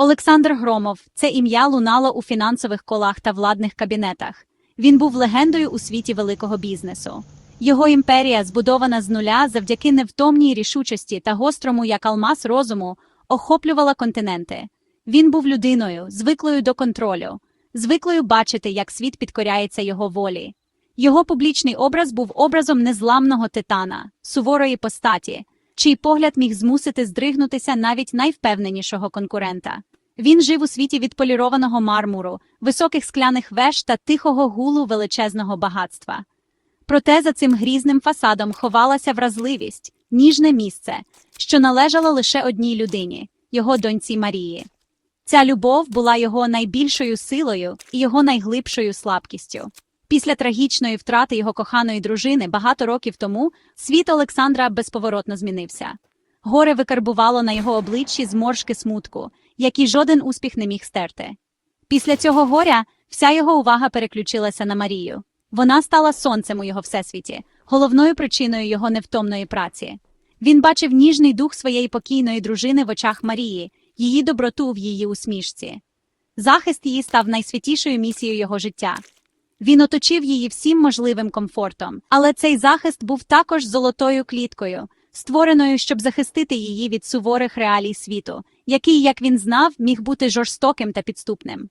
Олександр Громов це ім'я лунало у фінансових колах та владних кабінетах. Він був легендою у світі великого бізнесу. Його імперія, збудована з нуля завдяки невтомній рішучості та гострому, як алмаз розуму, охоплювала континенти. Він був людиною, звиклою до контролю, звиклою бачити, як світ підкоряється його волі. Його публічний образ був образом незламного титана, суворої постаті, чий погляд міг змусити здригнутися навіть найвпевненішого конкурента. Він жив у світі відполірованого мармуру, високих скляних веж та тихого гулу величезного багатства. Проте за цим грізним фасадом ховалася вразливість, ніжне місце, що належало лише одній людині його доньці Марії. Ця любов була його найбільшою силою і його найглибшою слабкістю. Після трагічної втрати його коханої дружини багато років тому світ Олександра безповоротно змінився. Горе викарбувало на його обличчі зморшки смутку, які жоден успіх не міг стерти. Після цього горя вся його увага переключилася на Марію. Вона стала сонцем у його всесвіті, головною причиною його невтомної праці. Він бачив ніжний дух своєї покійної дружини в очах Марії, її доброту в її усмішці. Захист її став найсвятішою місією його життя. Він оточив її всім можливим комфортом, але цей захист був також золотою кліткою, створеною, щоб захистити її від суворих реалій світу, який, як він знав, міг бути жорстоким та підступним.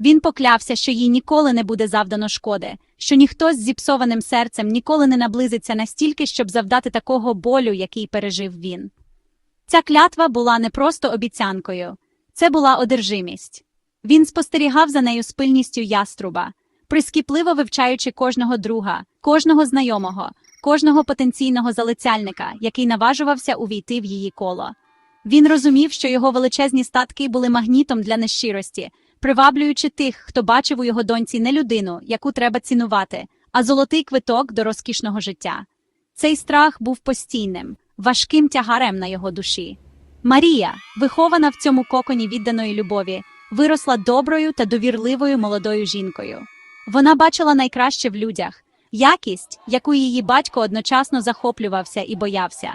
Він поклявся, що їй ніколи не буде завдано шкоди, що ніхто з зіпсованим серцем ніколи не наблизиться настільки, щоб завдати такого болю, який пережив він. Ця клятва була не просто обіцянкою, це була одержимість. Він спостерігав за нею з пильністю яструба, прискіпливо вивчаючи кожного друга, кожного знайомого, кожного потенційного залицяльника, який наважувався увійти в її коло. Він розумів, що його величезні статки були магнітом для нещирості, приваблюючи тих, хто бачив у його доньці не людину, яку треба цінувати, а золотий квиток до розкішного життя. Цей страх був постійним, важким тягарем на його душі. Марія, вихована в цьому коконі відданої любові, виросла доброю та довірливою молодою жінкою. Вона бачила найкраще в людях якість, яку її батько одночасно захоплювався і боявся.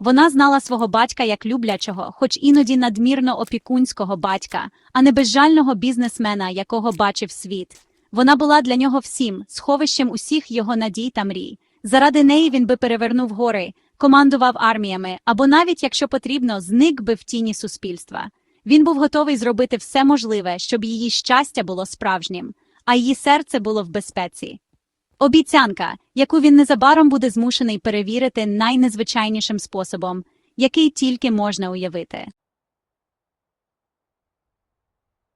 Вона знала свого батька як люблячого, хоч іноді надмірно опікунського батька, а не безжального бізнесмена, якого бачив світ. Вона була для нього всім, сховищем усіх його надій та мрій. Заради неї він би перевернув гори, командував арміями або навіть, якщо потрібно, зник би в тіні суспільства. Він був готовий зробити все можливе, щоб її щастя було справжнім, а її серце було в безпеці. Обіцянка, яку він незабаром буде змушений перевірити найнезвичайнішим способом, який тільки можна уявити.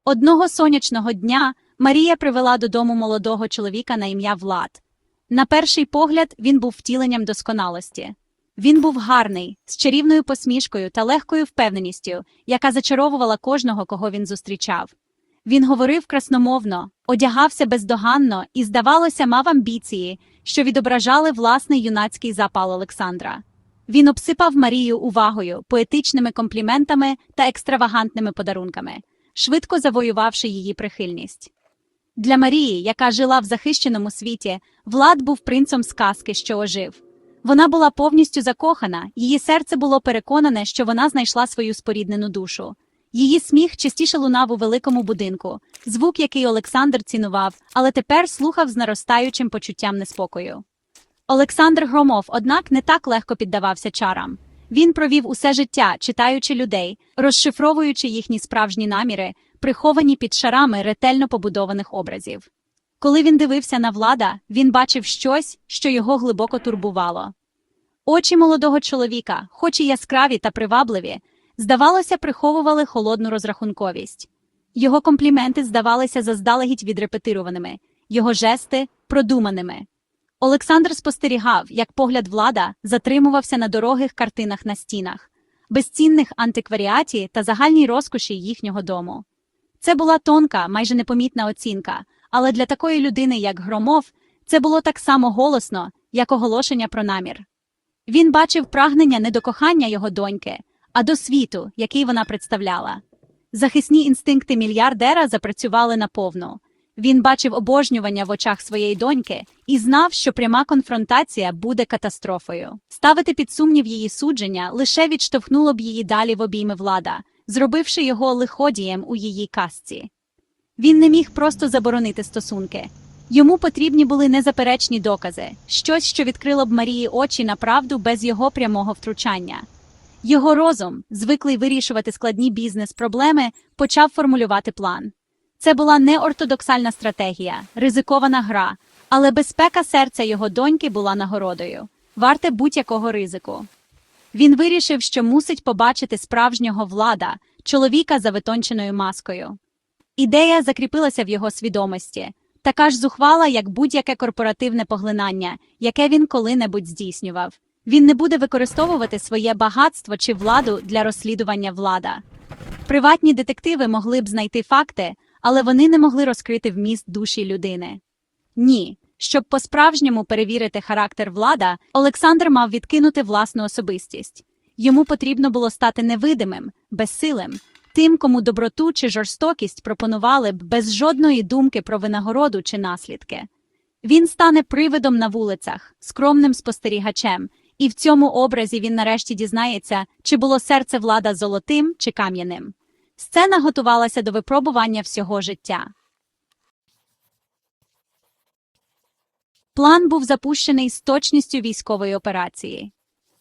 Одного сонячного дня Марія привела додому молодого чоловіка на ім'я Влад. На перший погляд він був втіленням досконалості. Він був гарний, з чарівною посмішкою та легкою впевненістю, яка зачаровувала кожного, кого він зустрічав. Він говорив красномовно, одягався бездоганно і, здавалося, мав амбіції, що відображали власний юнацький запал Олександра. Він обсипав Марію увагою, поетичними компліментами та екстравагантними подарунками, швидко завоювавши її прихильність. Для Марії, яка жила в захищеному світі, Влад був принцом сказки, що ожив. Вона була повністю закохана, її серце було переконане, що вона знайшла свою споріднену душу. Її сміх частіше лунав у великому будинку, звук, який Олександр цінував, але тепер слухав з наростаючим почуттям неспокою. Олександр Громов, однак, не так легко піддавався чарам. Він провів усе життя, читаючи людей, розшифровуючи їхні справжні наміри, приховані під шарами ретельно побудованих образів. Коли він дивився на влада, він бачив щось, що його глибоко турбувало. Очі молодого чоловіка, хоч і яскраві та привабливі, здавалося, приховували холодну розрахунковість. Його компліменти здавалися заздалегідь відрепетированими, його жести продуманими. Олександр спостерігав, як погляд влада затримувався на дорогих картинах на стінах, безцінних антикваріаті та загальній розкоші їхнього дому. Це була тонка, майже непомітна оцінка, але для такої людини, як Громов, це було так само голосно, як оголошення про намір. Він бачив прагнення не до кохання його доньки, а до світу, який вона представляла. Захисні інстинкти мільярдера запрацювали наповну. Він бачив обожнювання в очах своєї доньки і знав, що пряма конфронтація буде катастрофою. Ставити під сумнів її судження лише відштовхнуло б її далі в обійми влада, зробивши його лиходієм у її казці. Він не міг просто заборонити стосунки. Йому потрібні були незаперечні докази, щось, що відкрило б Марії очі на правду без його прямого втручання. Його розум, звиклий вирішувати складні бізнес-проблеми, почав формулювати план. Це була неортодоксальна стратегія, ризикована гра, але безпека серця його доньки була нагородою, варте будь-якого ризику. Він вирішив, що мусить побачити справжнього влада, чоловіка за витонченою маскою. Ідея закріпилася в його свідомості, така ж зухвала, як будь-яке корпоративне поглинання, яке він коли-небудь здійснював. Він не буде використовувати своє багатство чи владу для розслідування влада. Приватні детективи могли б знайти факти, але вони не могли розкрити вміст душі людини. Ні, щоб по-справжньому перевірити характер влада, Олександр мав відкинути власну особистість. Йому потрібно було стати невидимим, безсилим, тим, кому доброту чи жорстокість пропонували б без жодної думки про винагороду чи наслідки. Він стане привидом на вулицях, скромним спостерігачем, і в цьому образі він нарешті дізнається, чи було серце влада золотим чи кам'яним. Сцена готувалася до випробування всього життя. План був запущений з точністю військової операції.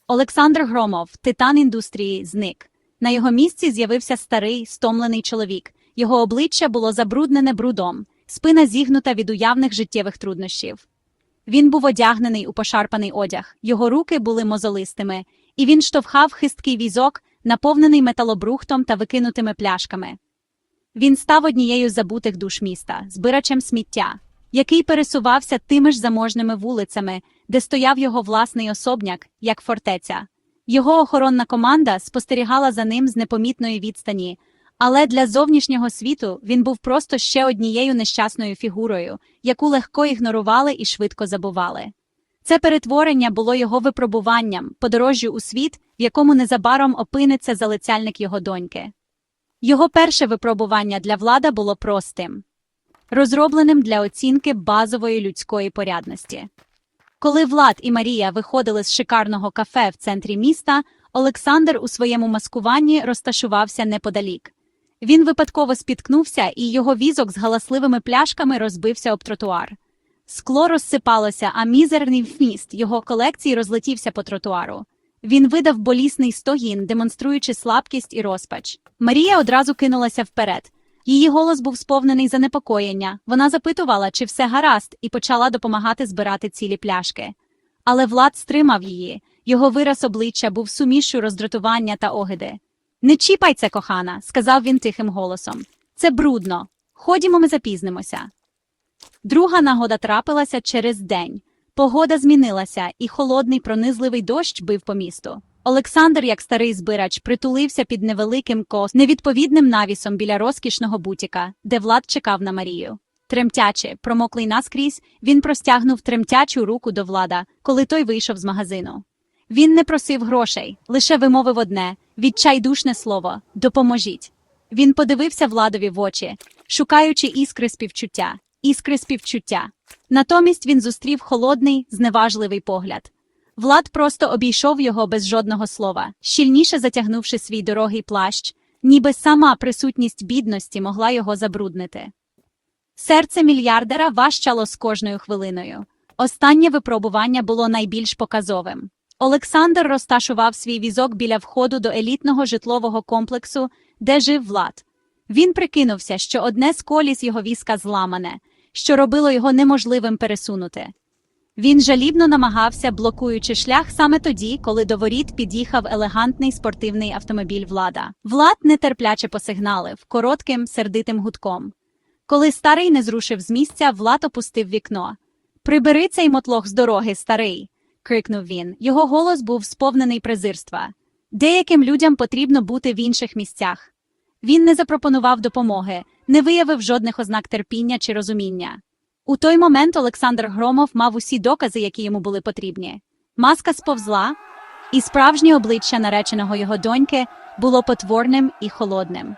Олександр Громов, титан індустрії, зник. На його місці з'явився старий, стомлений чоловік. Його обличчя було забруднене брудом, спина зігнута від уявних життєвих труднощів. Він був одягнений у пошарпаний одяг, його руки були мозолистими, і він штовхав хисткий візок, наповнений металобрухтом та викинутими пляшками. Він став однією з забутих душ міста, збирачем сміття, який пересувався тими ж заможними вулицями, де стояв його власний особняк, як фортеця. Його охоронна команда спостерігала за ним з непомітної відстані, але для зовнішнього світу він був просто ще однією нещасною фігурою, яку легко ігнорували і швидко забували. Це перетворення було його випробуванням, подорожжю у світ, в якому незабаром опиниться залицяльник його доньки. Його перше випробування для влада було простим розробленим для оцінки базової людської порядності. Коли Влад і Марія виходили з шикарного кафе в центрі міста, Олександр у своєму маскуванні розташувався неподалік. Він випадково спіткнувся, і його візок з галасливими пляшками розбився об тротуар. Скло розсипалося, а мізерний вміст його колекції розлетівся по тротуару. Він видав болісний стогін, демонструючи слабкість і розпач. Марія одразу кинулася вперед. Її голос був сповнений занепокоєння. Вона запитувала, чи все гаразд, і почала допомагати збирати цілі пляшки. Але Влад стримав її. Його вираз обличчя був сумішю роздратування та огиди. Не чіпай це, кохана, сказав він тихим голосом. Це брудно. Ходімо, ми запізнимося. Друга нагода трапилася через день. Погода змінилася, і холодний пронизливий дощ бив по місту. Олександр, як старий збирач, притулився під невеликим кос, невідповідним навісом біля розкішного бутіка, де Влад чекав на Марію. Тремтячи, промоклий наскрізь, він простягнув тремтячу руку до влада, коли той вийшов з магазину. Він не просив грошей, лише вимовив одне відчайдушне слово допоможіть. Він подивився владові в очі, шукаючи іскри співчуття, іскри співчуття. Натомість він зустрів холодний, зневажливий погляд. Влад просто обійшов його без жодного слова, щільніше затягнувши свій дорогий плащ, ніби сама присутність бідності могла його забруднити. Серце мільярдера важчало з кожною хвилиною. Останнє випробування було найбільш показовим. Олександр розташував свій візок біля входу до елітного житлового комплексу, де жив Влад. Він прикинувся, що одне з коліс його візка зламане, що робило його неможливим пересунути. Він жалібно намагався, блокуючи шлях саме тоді, коли до воріт під'їхав елегантний спортивний автомобіль влада. Влад нетерпляче посигналив коротким, сердитим гудком. Коли старий не зрушив з місця, Влад опустив вікно. Прибери цей мотлох з дороги, старий. Крикнув він. Його голос був сповнений презирства. Деяким людям потрібно бути в інших місцях. Він не запропонував допомоги, не виявив жодних ознак терпіння чи розуміння. У той момент Олександр Громов мав усі докази, які йому були потрібні. Маска сповзла, і справжнє обличчя нареченого його доньки було потворним і холодним.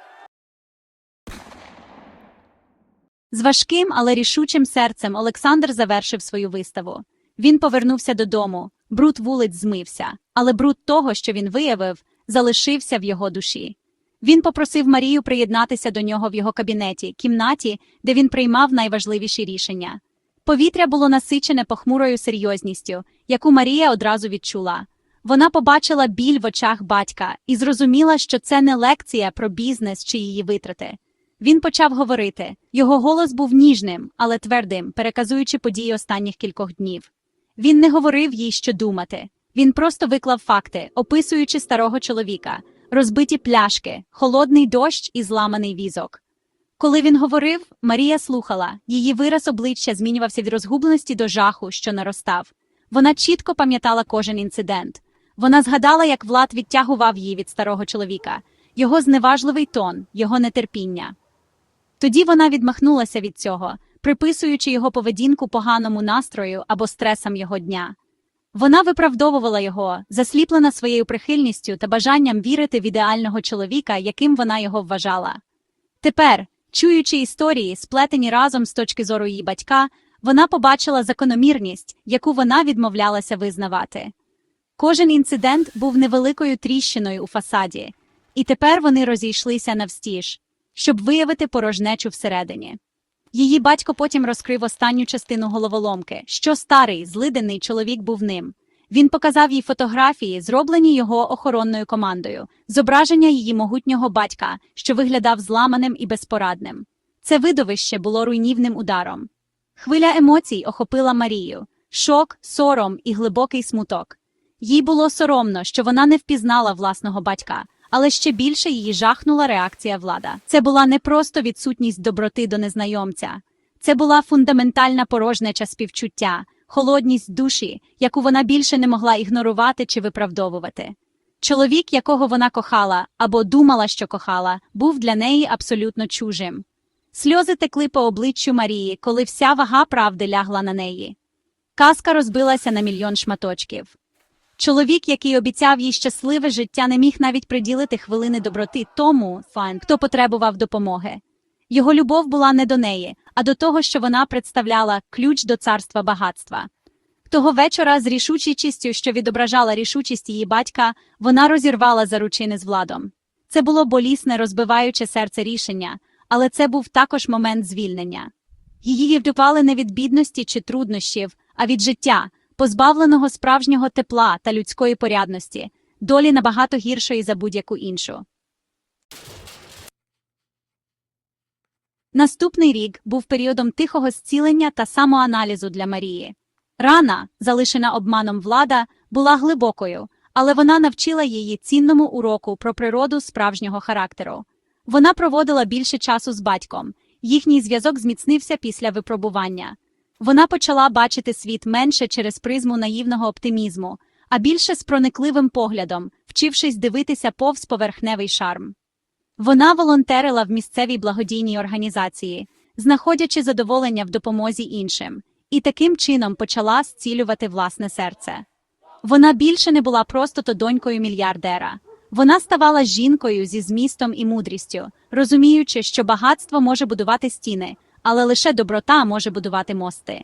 З важким, але рішучим серцем Олександр завершив свою виставу. Він повернувся додому, бруд вулиць змився, але бруд того, що він виявив, залишився в його душі. Він попросив Марію приєднатися до нього в його кабінеті, кімнаті, де він приймав найважливіші рішення. Повітря було насичене похмурою серйозністю, яку Марія одразу відчула. Вона побачила біль в очах батька і зрозуміла, що це не лекція про бізнес чи її витрати. Він почав говорити. Його голос був ніжним, але твердим, переказуючи події останніх кількох днів. Він не говорив їй, що думати. Він просто виклав факти, описуючи старого чоловіка, розбиті пляшки, холодний дощ і зламаний візок. Коли він говорив, Марія слухала, її вираз обличчя змінювався від розгубленості до жаху, що наростав. Вона чітко пам'ятала кожен інцидент. Вона згадала, як Влад відтягував її від старого чоловіка, його зневажливий тон, його нетерпіння. Тоді вона відмахнулася від цього, приписуючи його поведінку поганому настрою або стресам його дня. Вона виправдовувала його, засліплена своєю прихильністю та бажанням вірити в ідеального чоловіка, яким вона його вважала. Тепер, чуючи історії, сплетені разом з точки зору її батька, вона побачила закономірність, яку вона відмовлялася визнавати. Кожен інцидент був невеликою тріщиною у фасаді, і тепер вони розійшлися навстіж, щоб виявити порожнечу всередині. Її батько потім розкрив останню частину головоломки, що старий, злидений чоловік був ним. Він показав їй фотографії, зроблені його охоронною командою, зображення її могутнього батька, що виглядав зламаним і безпорадним. Це видовище було руйнівним ударом. Хвиля емоцій охопила Марію шок, сором і глибокий смуток. Їй було соромно, що вона не впізнала власного батька, але ще більше її жахнула реакція влада. Це була не просто відсутність доброти до незнайомця, це була фундаментальна порожнеча співчуття, холодність душі, яку вона більше не могла ігнорувати чи виправдовувати. Чоловік, якого вона кохала або думала, що кохала, був для неї абсолютно чужим. Сльози текли по обличчю Марії, коли вся вага правди лягла на неї. Казка розбилася на мільйон шматочків. Чоловік, який обіцяв їй щасливе життя, не міг навіть приділити хвилини доброти тому, хто потребував допомоги. Його любов була не до неї, а до того, що вона представляла ключ до царства багатства. Того вечора, з рішучістю, що відображала рішучість її батька, вона розірвала заручини з владом. Це було болісне, розбиваюче серце рішення, але це був також момент звільнення. Її вдупали не від бідності чи труднощів, а від життя, позбавленого справжнього тепла та людської порядності, долі набагато гіршої за будь-яку іншу. Наступний рік був періодом тихого зцілення та самоаналізу для Марії. Рана, залишена обманом влада, була глибокою, але вона навчила її цінному уроку про природу справжнього характеру. Вона проводила більше часу з батьком, їхній зв'язок зміцнився після випробування. Вона почала бачити світ менше через призму наївного оптимізму, а більше з проникливим поглядом, вчившись дивитися повз поверхневий шарм. Вона волонтерила в місцевій благодійній організації, знаходячи задоволення в допомозі іншим, і таким чином почала зцілювати власне серце. Вона більше не була просто то донькою мільярдера. Вона ставала жінкою зі змістом і мудрістю, розуміючи, що багатство може будувати стіни, але лише доброта може будувати мости.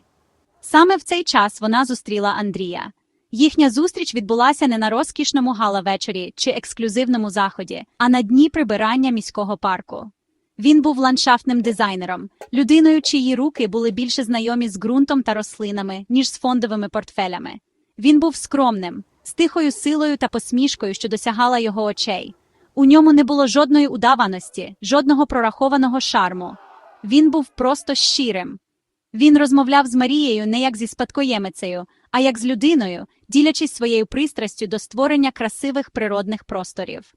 Саме в цей час вона зустріла Андрія. Їхня зустріч відбулася не на розкішному гала-вечорі чи ексклюзивному заході, а на дні прибирання міського парку. Він був ландшафтним дизайнером, людиною, чиї руки були більше знайомі з ґрунтом та рослинами, ніж з фондовими портфелями. Він був скромним, з тихою силою та посмішкою, що досягала його очей. У ньому не було жодної удаваності, жодного прорахованого шарму. Він був просто щирим. Він розмовляв з Марією не як зі спадкоємицею, а як з людиною, ділячись своєю пристрастю до створення красивих природних просторів.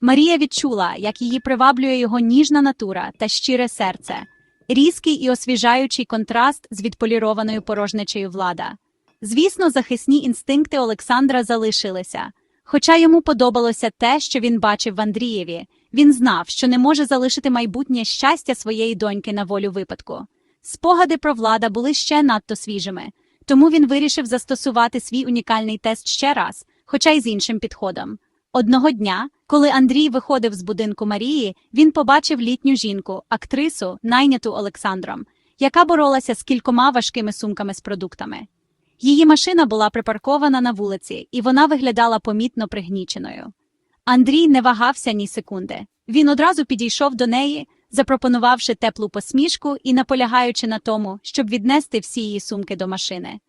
Марія відчула, як її приваблює його ніжна натура та щире серце, різкий і освіжаючий контраст з відполірованою порожнечею влада. Звісно, захисні інстинкти Олександра залишилися. Хоча йому подобалося те, що він бачив в Андрієві, він знав, що не може залишити майбутнє щастя своєї доньки на волю випадку. Спогади про влада були ще надто свіжими, тому він вирішив застосувати свій унікальний тест ще раз, хоча й з іншим підходом. Одного дня, коли Андрій виходив з будинку Марії, він побачив літню жінку, актрису, найняту Олександром, яка боролася з кількома важкими сумками з продуктами. Її машина була припаркована на вулиці, і вона виглядала помітно пригніченою. Андрій не вагався ні секунди. Він одразу підійшов до неї, запропонувавши теплу посмішку і наполягаючи на тому, щоб віднести всі її сумки до машини.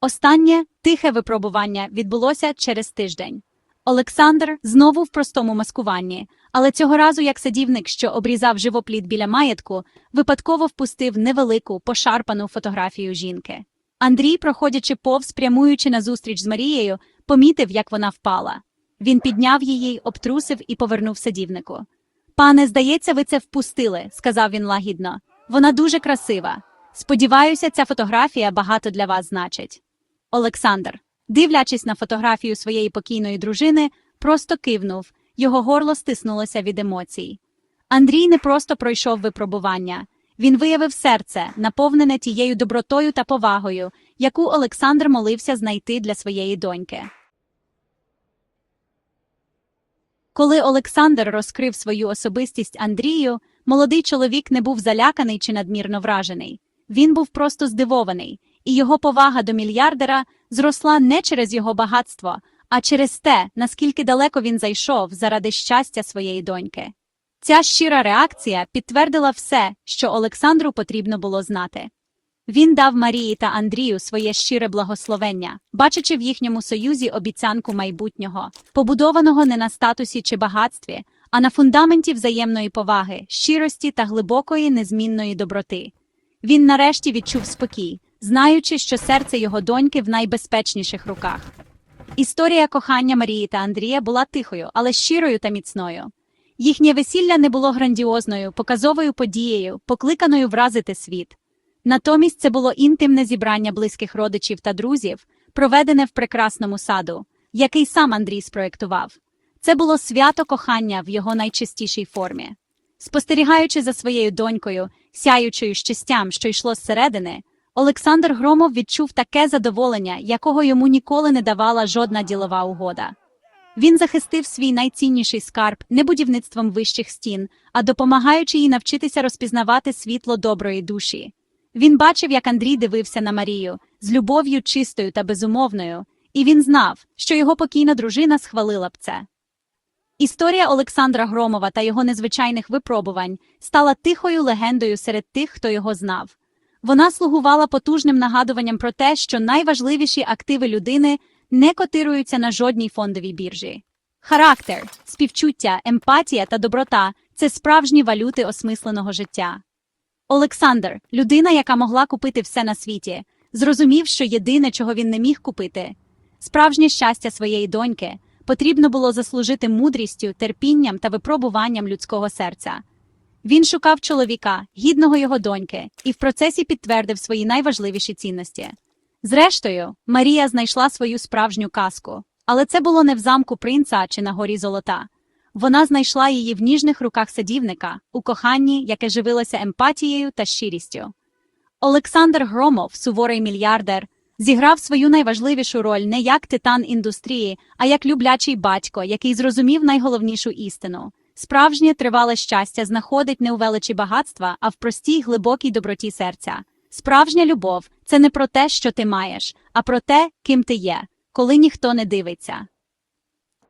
Останнє тихе випробування відбулося через тиждень. Олександр знову в простому маскуванні, але цього разу, як садівник, що обрізав живоплід біля маєтку, випадково впустив невелику, пошарпану фотографію жінки. Андрій, проходячи повз, прямуючи назустріч з Марією, помітив, як вона впала. Він підняв її, обтрусив і повернув садівнику. Пане, здається, ви це впустили, сказав він лагідно. Вона дуже красива. Сподіваюся, ця фотографія багато для вас значить. Олександр, дивлячись на фотографію своєї покійної дружини, просто кивнув, його горло стиснулося від емоцій. Андрій не просто пройшов випробування, він виявив серце, наповнене тією добротою та повагою, яку Олександр молився знайти для своєї доньки. Коли Олександр розкрив свою особистість Андрію, молодий чоловік не був заляканий чи надмірно вражений. Він був просто здивований, і його повага до мільярдера зросла не через його багатство, а через те, наскільки далеко він зайшов заради щастя своєї доньки. Ця щира реакція підтвердила все, що Олександру потрібно було знати. Він дав Марії та Андрію своє щире благословення, бачачи в їхньому союзі обіцянку майбутнього, побудованого не на статусі чи багатстві, а на фундаменті взаємної поваги, щирості та глибокої незмінної доброти. Він нарешті відчув спокій, знаючи, що серце його доньки в найбезпечніших руках. Історія кохання Марії та Андрія була тихою, але щирою та міцною. Їхнє весілля не було грандіозною, показовою подією, покликаною вразити світ. Натомість це було інтимне зібрання близьких родичів та друзів, проведене в прекрасному саду, який сам Андрій спроєктував. Це було свято кохання в його найчистішій формі. Спостерігаючи за своєю донькою, сяючою щастям, що йшло зсередини, Олександр Громов відчув таке задоволення, якого йому ніколи не давала жодна ділова угода. Він захистив свій найцінніший скарб не будівництвом вищих стін, а допомагаючи їй навчитися розпізнавати світло доброї душі. Він бачив, як Андрій дивився на Марію з любов'ю чистою та безумовною, і він знав, що його покійна дружина схвалила б це. Історія Олександра Громова та його незвичайних випробувань стала тихою легендою серед тих, хто його знав. Вона слугувала потужним нагадуванням про те, що найважливіші активи людини не котируються на жодній фондовій біржі. Характер, співчуття, емпатія та доброта це справжні валюти осмисленого життя. Олександр, людина, яка могла купити все на світі, зрозумів, що єдине, чого він не міг купити справжнє щастя своєї доньки, потрібно було заслужити мудрістю, терпінням та випробуванням людського серця. Він шукав чоловіка, гідного його доньки, і в процесі підтвердив свої найважливіші цінності. Зрештою, Марія знайшла свою справжню казку, але це було не в замку принца чи на горі золота. Вона знайшла її в ніжних руках садівника, у коханні, яке живилося емпатією та щирістю. Олександр Громов, суворий мільярдер, зіграв свою найважливішу роль не як титан індустрії, а як люблячий батько, який зрозумів найголовнішу істину. Справжнє тривале щастя знаходить не у величі багатства, а в простій глибокій доброті серця. Справжня любов це не про те, що ти маєш, а про те, ким ти є, коли ніхто не дивиться.